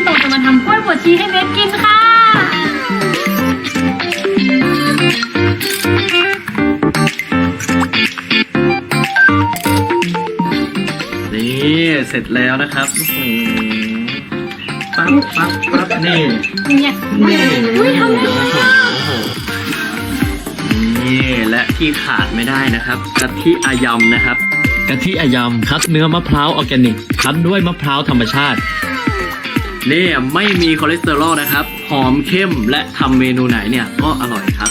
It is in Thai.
พี่แตจะมาทำกล้วยบวชชีให้เบสกินค่ะ นี่เสร็จแล้วนะครับอ้อหปั๊บปั๊บปั๊บนี่นี่ยอ้ยทโอ้โหนี่และที่ขาดไม่ได้นะครับกะทิอายำนะครับ กะทิอายำคัดเนื้อมะพร้าวออแกนิกคัดด้วยมะพร้าวธรรมชาติ นี่ไม่มีคอเลสเตอรอลนะครับ หอมเข้มและทำเมนูไหนเนี่ยก็อร่อยครับ